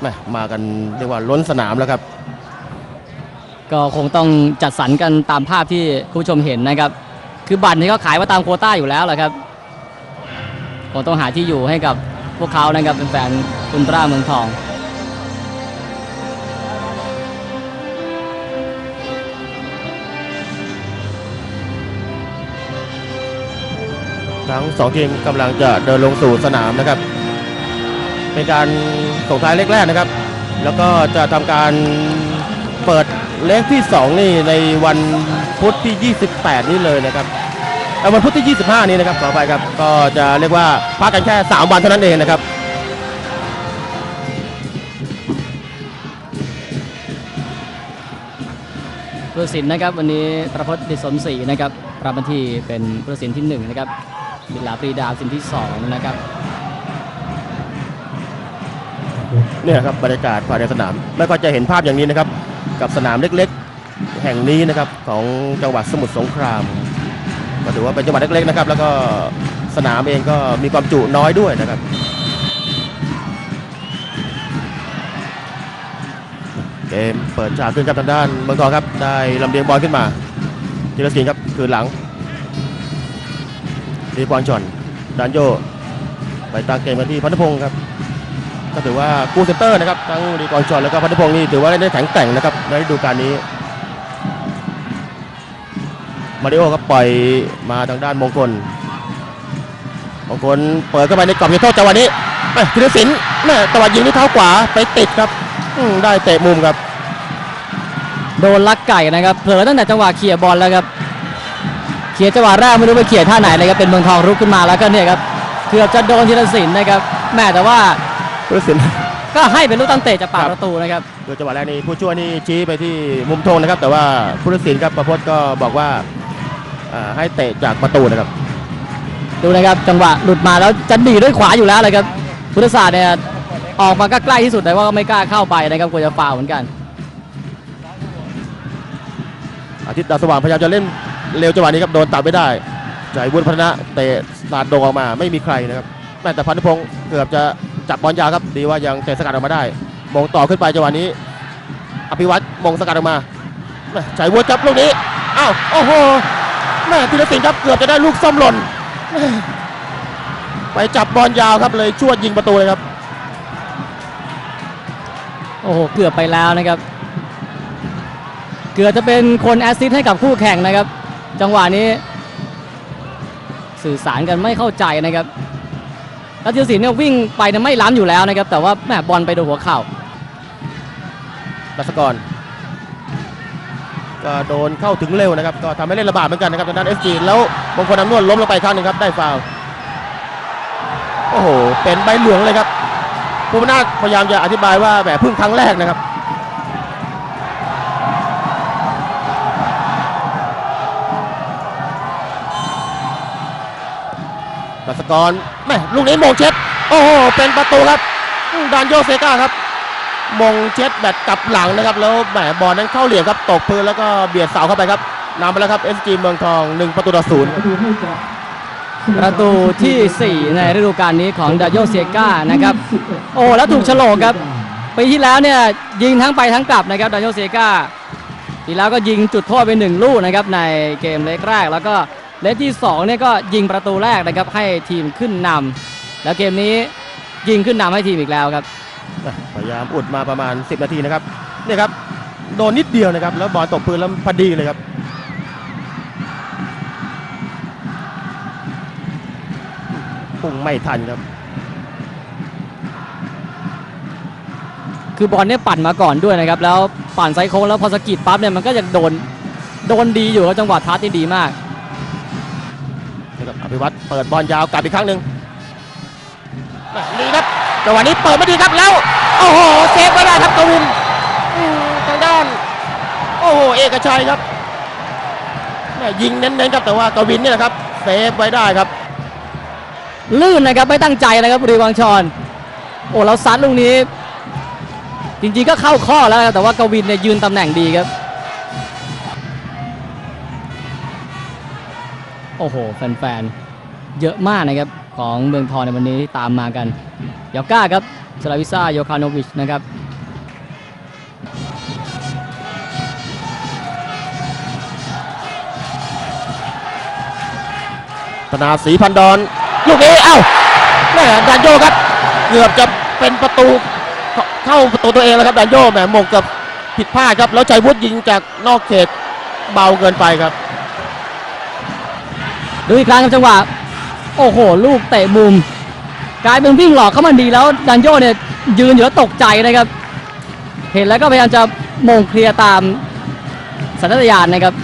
แหม่มากันเรียกว่าล้นสนามแล้วครับ ก็คงต้องจัดสรรกันตามภาพที่คุณผู้ชมเห็นนะครับ คือบัตรนี่ก็ขายมาตามโควต้าอยู่แล้วแหละครับคงต้องหาที่อยู่ให้กับพวกเขานะครับเป็นแฟนอุลตร้าเมืองทองทั้งสองทีมกำลังจะเดินลงสู่สนามนะครับ เป็นการส่งท้ายเล็กแรกนะครับ แล้วก็จะทำการเปิดเล็กที่ 2 นี่ในวันพุธที่ 28 นี้เลยนะครับวันพุธที่ 25 นี้นะครับขอไปครับ ก็จะเรียกว่าพักกันแค่ 3 วันเท่านั้นเองนะครับผู้ตัดสินนะครับวันนี้ประพจน์ดิสมศรีนะครับรับหน้าที่เป็นผู้ตัดสินที่หนึ่งนะครับบิลาปรีดาสินที่สองนะครับ เนี่ยครับบรรยากาศภายในสนาม ไม่ก็จะเห็นภาพอย่างนี้นะครับ กับสนามเล็กๆ แห่งนี้นะครับของจังหวัดสมุทรสงครามก็ถือว่าเป็นจังหวัดเล็กๆนะครับ แล้วก็สนามเองก็มีความจุน้อยด้วยนะครับเกมเปิดฉากขึ้นครับทางด้านเมืองทองครับได้ลำเลียงบอลขึ้นมาจิรศิลป์ครับคืนหลังดีบอลจอนดานโยไปตั้งเกมกันที่พันธพงศ์ครับ ก็ถือว่ากูเซนเตอร์นะครับทั้งดีกรชอนแล้วก็พันธพงศ์นี่ถือว่าได้แข็งแกร่งนะครับในฤดูกาลนี้มาริโอครับปล่อยมาทางด้านมงคลมงคลเปิดเข้าไปในกรอบเขตโทษจังหวะนี้แม่ธีรศิลป์แม่จังหวะยิงด้วยเท้าขวาไปติดครับอืได้เตะมุมครับ โดนลักไก่นะครับเผลอตั้งแต่จังหวะเขี่ยบอลแล้วครับเขี่ยจังหวะแรกไม่รู้ไปเขี่ยท่าไหนเลยครับเป็นเมืองทองรุกขึ้นมาแล้วก็เนี่ยครับเกือบจะโดนธีรศิลป์นะครับแม่แต่ว่า ธีรศิลป์ก็ให้เป็นลูกตั้งเตะจากปากครับ ประตูนะครับโดยจังหวะแรกนี้ผู้ช่วยนี่ชี้ไปที่มุมธงนะครับ แต่ว่าผู้ตัดสินครับประพจน์ก็บอกว่าอ่าให้เตะจากประตูนะครับ ดูนะครับจังหวะหลุดมาแล้วจะดีดด้วยขวาอยู่แล้วเลยครับพุทธศาสตร์เนี่ยออกมาก็ใกล้ที่สุดแต่ว่าก็ไม่กล้าเข้าไปนะครับกลัวจะฟาวล์เหมือนกัน อาทิตย์ดาวสว่างพยายามจะเล่นเร็วจังหวะนี้ครับโดนตัดไม่ได้จ่ายวุฒิพัฒนะเตะสาดโด่งออกมาไม่มีใครนะครับแม่แต่พันธพงศ์เกือบจะ จับบอลยาวครับดีว่ายังเตะสกัดออกมาได้มงต่อขึ้นไปจังหวะนี้ อภิวัตรมงสกัดออกมาแม่จ่ายวุฒิครับลูกนี้อ้าวโอ้โหแม่ธีรศิลป์ครับเกือบจะได้ลูกส้มหล่นไปจับบอลยาวครับเลยชวดยิงประตูเลยครับโอ้โหเกือบไปแล้วนะครับ เกือบจะเป็นคนแอสซิสต์ให้กับคู่แข่งนะครับ จังหวะนี้ สื่อสารกันไม่เข้าใจนะครับ แล้วธีรศิลป์เนี่ยวิ่งไปเนี่ยไม่ล้ำอยู่แล้วนะครับ แต่ว่าแหมบอลไปโดนหัวเข่าดัชกรก็โดนเข้าถึงเร็วนะครับ ก็ทำให้เล่นระบาดเหมือนกันนะครับทางด้านเอสจีแล้วมงคลอำนวลล้มลงไปครั้งหนึ่งครับได้ฟาวล์โอ้โหเป็นใบเหลืองเลยครับผู้บรรณาถพยายามจะอธิบายว่าแบบเพิ่งครั้งแรกนะครับ กรแม่ลูกนี้โมงเช็ด โอ้โห เป็นประตูครับอืมดานโยเซกาครับ มงเช็ดแบตกลับหลังนะครับ แล้วแหมบอลนั้นเข้าเหลี่ยมครับ ตกพื้นแล้วก็เบียดเสาเข้าไปครับนำไปแล้วครับ SG เมืองทอง 1 ประตูต่อศูนย์ประตูทีสี่4 ในฤดูกาลนี้ของดาโยเซียกานะครับ โอ้แล้วถูกโฉลกครับปีที่แล้วเนี่ยยิงทั้งไปทั้งกลับนะครับดาโยเซียกาปีแล้วก็ยิงจุดโทษไปหนึ่งลูกนะครับในเกมเล็กแรกแล้วก็ เล็กที่สองเนี่ยก็ยิงประตูแรกนะครับให้ทีมขึ้นนำแล้วเกมนี้ยิงขึ้นนำให้ทีมอีกแล้วครับพยายามอุดมาประมาณ 10 นาทีนะครับเนี่ยครับโดนนิดเดียวนะครับ แล้วบอลตกพื้นแล้วพอดีเลยครับพุ่งไม่ทันครับ คือบอลเนี่ยปั่นมาก่อนด้วยนะครับ แล้วปั่นไซส์โค้งแล้วพอสะกิดปั๊บเนี่ยมันก็จะโดนโดนดีอยู่ครับจังหวะทัชนี่ดีมากนะครับอ ภิวัตรเปิดบอลยาวกลับอีกครั้งหนึ่งแม่ดีครับจังหวะนี้เปิดไม่ดีครับแล้ว โอ้โหเซฟไว้ได้ครับกวินทางด้าน โอ้โหเอกชัยครับแม่ยิงเน้นๆครับแต่ว่ากวินเนี่ยนะครับเซฟไว้ได้ครับ ลื่นนะครับไม่ตั้งใจนะครับบุรีวังชรโอ้เราซัดลูกนี้ จริงๆก็เข้าข้อแล้วแต่ว่ากวินเนี่ยยืนตำแหน่งดีครับ โอ้โหแฟนๆ เยอะมากนะครับของเมืองทองในวันนี้ที่ตามมากันเดี๋ยวก้าครับสลาวิซ่าโยคาโนวิชนะครับธนาศรีพันดอนลูกนี้เอ้าแม่ดันโยครับเกือบจะเป็นประตูเข้าเข้าประตูตัวเองแล้วครับดันโยแหมมงเกับผิดพลาดครับ แล้วใจวุฒิยิงจากนอกเขตเบาเกินไปครับ ดูอีกครั้งครับจังหวะ โอ้โห ลูกเตะมุม กลายเป็นวิ่งหลอกเข้ามาดีแล้วดันโยเนี่ยยืนอยู่แล้วตกใจนะครับ เห็นแล้วก็พยายามจะมงเคลียร์ตามสัญชาตญาณนะครับ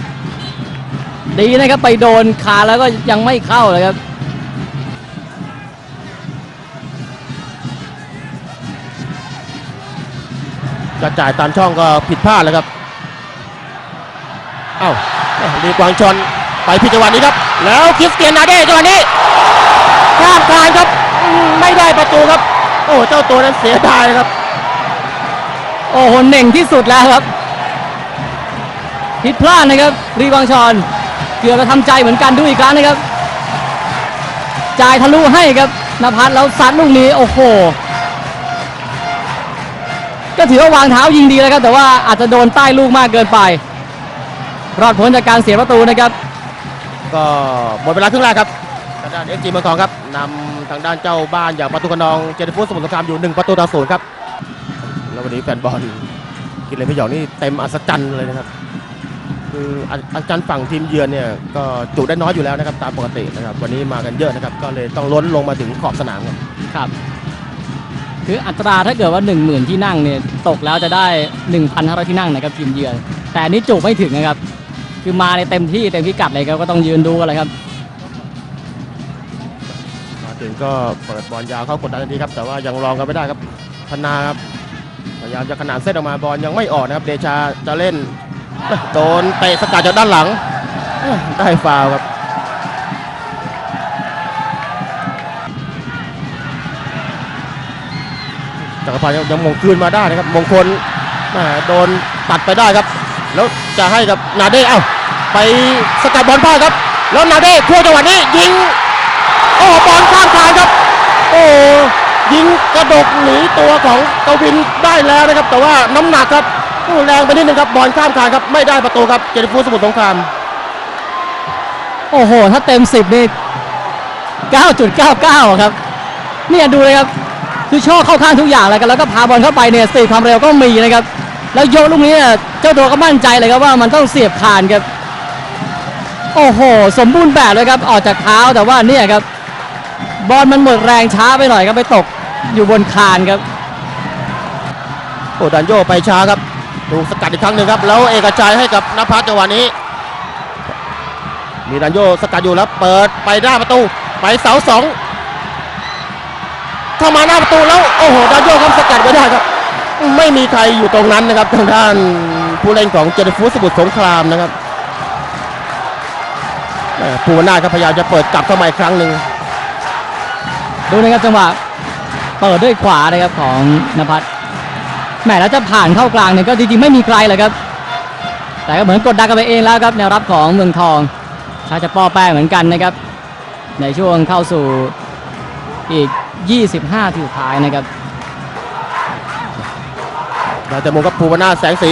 ดีนะครับไปโดนขาแล้วก็ยังไม่เข้าเลยครับจะจ่ายตามช่องก็ผิดพลาดแล้วครับ เอ้าลีกวางชนไปผิจังหวะนี้ครับ แล้วคริสเตียนนาเด้จังหวะนี้ ข้ามคานครับไม่ได้ประตูครับ โอ้เจ้าตัวนั้นเสียดายครับ โอ้โหเหน่งที่สุดแล้วครับผิดพลาดนะครับรีวังชอนเกือบจะทำใจเหมือนกันดูอีกครั้งนะครับ จ่ายทะลุให้ครับนภัสแล้วซัดลูกนี้โอ้โห ก็ถือว่าวางเท้ายิงดีแล้วครับ แต่ว่าอาจจะโดนใต้ลูกมากเกินไป รอดพ้นจากการเสียประตูนะครับ ก็หมดเวลาครึ่งแรกครับ ด้านเอฟจีเมืองทองครับนำทางด้านเจ้าบ้านอย่างประตูกนองเจนฟูสสมุทรสงครามอยู่ 1 ประตูต่อศูนย์ครับ แล้ววันนี้แฟนบอลกินเลยพี่หยองนี่เต็มอัศจรรย์เลยนะครับ คืออัศอัศจรรย์ฝั่งทีมเยือนเนี่ยก็จุได้น้อยอยู่แล้วนะครับตามปกตินะครับ วันนี้มากันเยอะนะครับ ก็เลยต้องล้นลงมาถึงขอบสนามครับครับ คืออัตราถ้าเกิดว่า 1 0,000 ที่นั่งเนี่ยตกแล้วจะได้ 1,500 ที่นั่งนะครับทีมเยือน แต่อันนี้จุไม่ถึงนะครับ คือมาในเต็มที่เต็มพิกัดเลยครับก็ต้องยืนดูกันเลยครับ ก็เปิดบอลยาวเข้ากดดันทันทีครับ แต่ว่ายังรองกันไม่ได้ครับพนาครับพยายามจะขนานเส้นออกมาบอลยังไม่ออกนะครับ เดชาจะเล่นโดนเตะสกัดจากด้านหลังได้ฟาวครับจักรพันธ์ยังมงคืนมาได้นะครับ มงคลโดนตัดไปได้ครับ แล้วจะให้กับนาเด้เอ้าไปสกัดบอลพลาดครับ แล้วนาเด้ทั่วจังหวะนี้ยิง โอ้บอลข้ามคานครับ โอ้ยิงกระดกหนีตัวของกวินได้แล้วนะครับ แต่ว่าน้ำหนักครับโอ้แรงไปนิดนึงครับบอลข้ามคานครับไม่ได้ประตูครับเจริฟูสมุทรสงครามโอ้โห ถ้าเต็ม 10 นี่ 9.99 ครับ เนี่ยดูเลยครับ คือช่อเข้าข้างทุกอย่างเลยกัน แล้วก็พาบอลเข้าไปเนี่ยสปีดความเร็วก็มีนะครับ แล้วโยกลูกนี้เนี่ยเจ้าตัวก็มั่นใจเลยครับว่ามันต้องเสียบคานครับ โอ้โห สมบูรณ์แบบเลยครับ ออกจากเท้าแต่ว่าเนี่ยครับ บอลมันหมดแรงช้าไปหน่อยครับไปตกอยู่บนคานครับโอ้ดันโยไปช้าครับถูกสกัดอีกครั้งหนึ่งครับแล้วเอกชัยให้กับนภัสจังหวะนี้ มีดันโยสกัดอยู่แล้วเปิดไปหน้าประตูไปเสาสองเข้ามาหน้าประตูแล้วโอ้โหดันโยครับสกัดไว้ได้ครับ ไม่มีใครอยู่ตรงนั้นนะครับทางด้านผู้เล่นของเจนฟูสมุทรสงครามนะครับแม่ภูวนาครับพยายามจะเปิดกลับเข้ามาอีกครั้งหนึ่ง ดูนะครับจังหวะเปิดด้วยขวานะครับของนภัสแหมแล้วจะผ่านเข้ากลางเนี่ยก็จริงๆไม่มีใครเลยครับ แต่ก็เหมือนกดดันกันไปเองแล้วครับแนวรับของเมืองทองชาจะป้อแป้งเหมือนกันนะครับ ในช่วงเข้าสู่อีก 25 ทีสุดท้ายนะครับเราจะมุงกับภูวนาแสงสี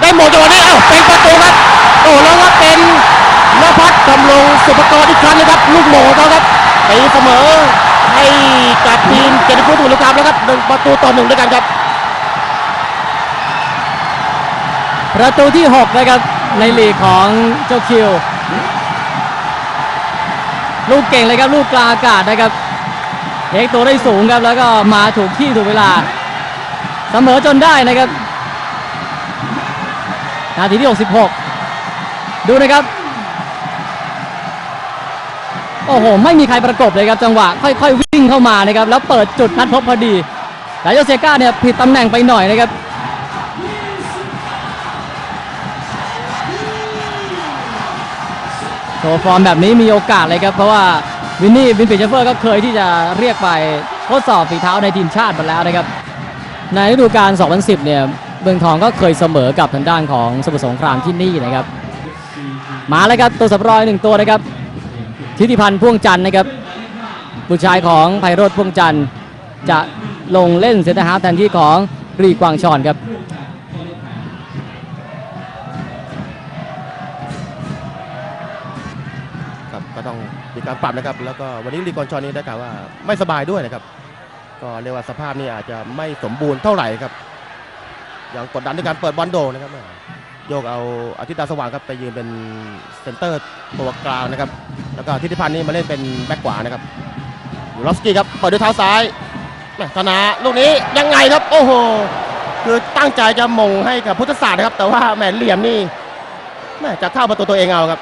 ได้หมดจังหวะนี้เอ้าเป็นประตูครับโอ้แล้วก็เป็นนภัสกำลงสุภกรอีกครั้งนะครับ ลูกโหม่ของเขาครับตีเสมอ กับทีมเจนฟูสมุทรสงครามแล้วครับหนึ่งประตูต่อหนึ่งด้วยกันครับ ประตูที่ 6 นะครับ ในลีกของเจ้าคิว ลูกเก่งเลยครับ ลูกกลางอากาศนะครับเอกตัวได้สูงครับ แล้วก็มาถูกที่ถูกเวลา เสมอจนได้นะครับ นาทีที่ 66 ดูนะครับ โอ้โห ไม่มีใครประกบเลยครับจังหวะ ค่อยๆ วิ่งเข้ามานะครับ แล้วเปิดจุดนัดพบพอดีแต่โยเซก้าเนี่ยผิดตำแหน่งไปหน่อยนะครับโชว์ฟอร์มแบบนี้มีโอกาสเลยครับเพราะว่าวินนี่วินปิชเฟอร์ก็เคยที่จะเรียกไปทดสอบฝีเท้าในทีมชาติมาแล้วนะครับ ในฤดูกาล 2010 เนี่ยเมืองทองก็เคยเสมอกับทางด้านของสมุทรสงครามที่นี่นะครับ มาแล้วครับตัวสำรอยหนึ่งตัวนะครับ ทิติพันธ์พ่วงจันทร์นะครับผู้ชายของไพโรธพ่วงจันทร์จะลงเล่นเซนเตอร์ฮาล์ฟแทนที่ของรีกวางชอนครับครับก็ต้องมีการปรับนะครับ แล้วก็วันนี้ลีกอนชอนนี้ได้กล่าวว่าไม่สบายด้วยนะครับ ก็เรียกว่าสภาพนี่อาจจะไม่สมบูรณ์เท่าไหร่ครับยังกดดันด้วยการเปิดบอลโดนะครับ ยกเอาอาทิตย์ดาวสว่างครับไปยืนเป็นเซนเตอร์ตัวกลางนะครับ แล้วก็ทิติพันธ์นี่มาเล่นเป็นแบ็คขวานะครับยูรอฟสกี้ครับเปิดด้วยเท้าซ้ายแม่ธนาลูกนี้ยังไงครับ โอ้โหคือตั้งใจจะมงให้กับพุทธศาสตร์นะครับ แต่ว่าแหมเหลี่ยมนี่แม่จะเข้าประตูตัวเองเอาครับ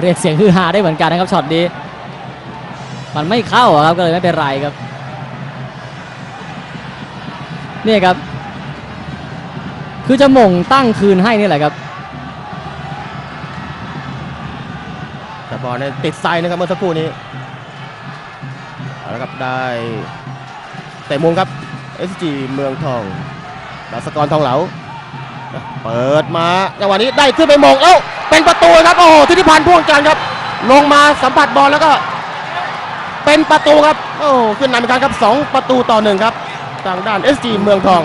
เรียกเสียงฮือฮาได้เหมือนกันนะครับช็อตนี้ มันไม่เข้าครับก็เลยไม่เป็นไรครับนี่ครับ คือจะมงตั้งคืนให้นี่แหละครับแต่บอลเนี่ยติดไซด์นะครับเมื่อสักครู่นี้เอาละครับได้เตะมุมครับ SG เมืองทองดาสกรทองเหลา เปิดมาจังหวะนี้ได้ขึ้นไปมงแล้วเป็นประตูครับโอ้โหทิติพันธ์พ่วงจันทร์ครับ ลงมาสัมผัสบอลแล้วก็ เป็นประตูครับโอ้ขึ้นนำอีกครั้งครับสองประตูต่อหนึ่งครับทางด้าน SG เมืองทอง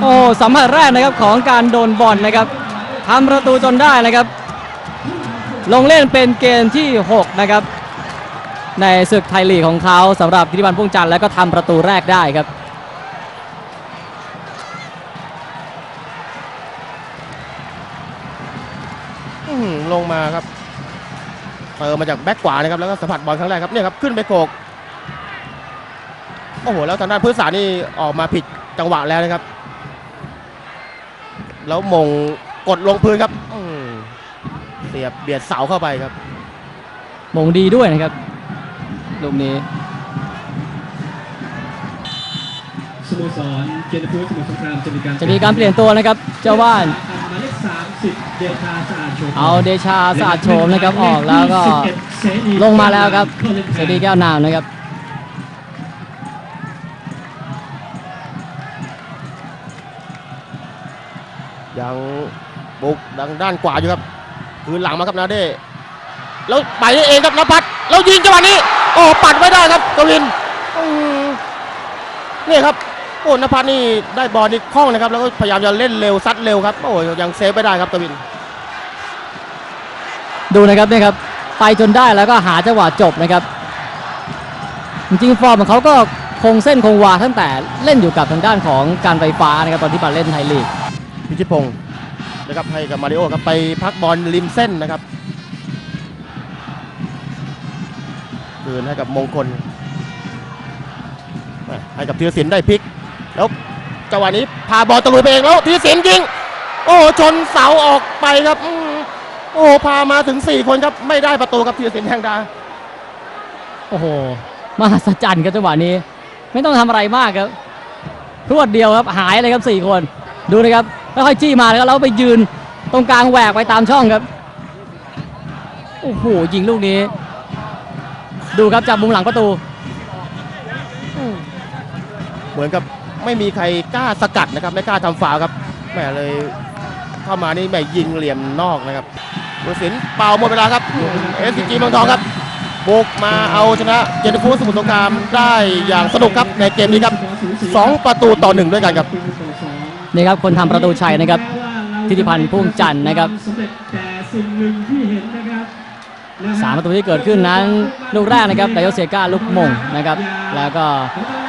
โอ้สัมผัสแรกนะครับของการโดนบอลนะครับทำประตูจนได้นะครับ ลงเล่นเป็นเกมที่ 6 นะครับ ในศึกไทยลีกของเขาสำหรับพิธิพันธ์พุ่งจันทร์แล้วก็ทำประตูแรกได้ครับลงมาครับเติมมาจากแบ็คขวานะครับแล้วก็สัมผัสบอลครั้งแรกครับเนี่ยครับขึ้นไปโขกโอ้โหแล้วทางด้านพื้นสารนี่ออกมาผิดจังหวะแล้วนะครับ แล้วมงกดลงพื้นครับอื้อเสียบเบียดเสาเข้าไปครับ มงดีด้วยนะครับลูกนี้สโมสรเกียรติภูมิสมุทรสงครามจะมีการจะมีการเปลี่ยนตัวนะครับ เจ้าว่านหมายเลข30เดชาสะอาดโฉมเอาเดชาสะอาดโฉมนะครับออกแล้วก็เสรีลงมาแล้วครับเข้าล่นเสรีแก้วนามนะครับ ยังบุกดังด้านขวาอยู่ครับ คืนหลังมาครับนาเด้แล้วไปเองครับนภัสแล้วยิงจังหวะนี้โอ้ปัดไว้ได้ครับกวินนี่ครับโอ้นภัสนี่ได้บอลนี่คล่องนะครับ แล้วก็พยายามจะเล่นเร็วซัดเร็วครับโอ้ยังเซฟไม่ได้ครับกวิน ดูนะครับนี่ครับไปจนได้แล้วก็หาจังหวะจบนะครับ จริงฟอร์มของเขาก็คงเส้นคงวาตั้งแต่เล่นอยู่กับทางด้านของการไฟฟ้านะครับตอนที่มาเล่นไทยลีก พิชิตพงศ์นะครับให้กับมาริโอครับไปพักบอลริมเส้นนะครับคืนให้กับมงคลให้กับธีรศิลป์ได้พลิก แล้วจังหวะนี้พาบอลตะลุยไปเองแล้วธีรศิลป์ยิง โอ้ชนเสาออกไปครับ โอ้พามาถึง 4 คนครับ ไม่ได้ประตูครับธีรศิลป์แทงดา โอ้โหมหัศจรรย์ครับจังหวะนี้ ไม่ต้องทำอะไรมากครับ รวดเดียวครับหายเลยครับสี่คน ดูนะครับ ค่อยจี้มาแล้วแล้วไปยืนตรงกลางแหวกไปตามช่องครับโอ้โหยิงลูกนี้ ดูครับจากมุมหลังประตู เหมือนกับไม่มีใครกล้าสกัดนะครับ ไม่กล้าทำฟาวครับแหม่เลยเข้ามานี่แหม่ยิงเหลี่ยมนอกนะครับบุสินเป่าหมดเวลาครับเอสจีเมืองทองครับบุกมาเอาชนะเจนฟูสมุทรสงครามได้อย่างสนุกครับในเกมนี้ครับสองประตูต่อหนึ่งด้วยกันครับ นี่ครับคนทำประตูชัยนะครับธิติพันธ์พุ่งจันทร์นะครับสำเร็จแต่สิ่งหนึ่งที่เห็นนะครับนะฮสามประตูที่เกิดขึ้นนั้น ลูกแรกนะครับไดโอเซกาลูกมงนะครับ แล้วก็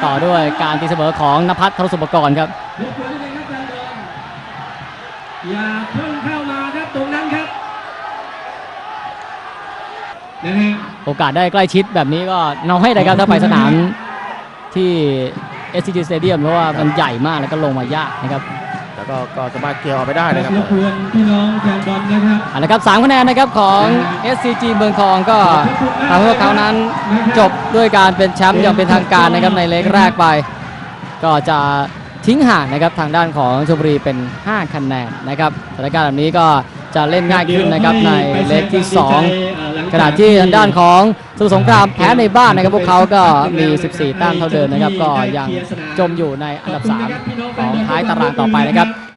ต่อด้วยการตีเสมอของนภัทรทรุสุปกรณ์ครับรบกวนนิดนึงครับแฟนบอลอย่าเพิ่งเข้ามาครับตรงนั้นครับนะฮะโอกาสได้ใกล้ชิดแบบนี้ก็น้อยนะครับถ้าไปสนามที่ SCG Stadium เพราะว่ามันใหญ่มากแล้วก็ลงมายากนะครับแล้วก็ก็สามารถเคลียร์ออกไปได้นะครับรบกวนพี่น้องแฟนบอลนะครับอันนะครับสามคะแนนนะครับของ SCG เมืองทองก็ทำให้พวกเขานั้นจบด้วยการเป็นแชมป์อย่างเป็นทางการนะครับในเล็กแรกไป ก็จะทิ้งห่างนะครับทางด้านของชลบุรีเป็น 5 คะแนนนะครับสถานการณ์แบบนี้ก็จะเล่นง่ายขึ้นนะครับในเล็กที่ 2 ขณะที่ทางด้านของสมุทรสงครามแพ้ในบ้านนะครับพวกเขาก็มี 14 แต้มเท่าเดิมนะครับ ก็ยังจมอยู่ในอันดับ 3 ของท้ายตารางต่อไปนะครับ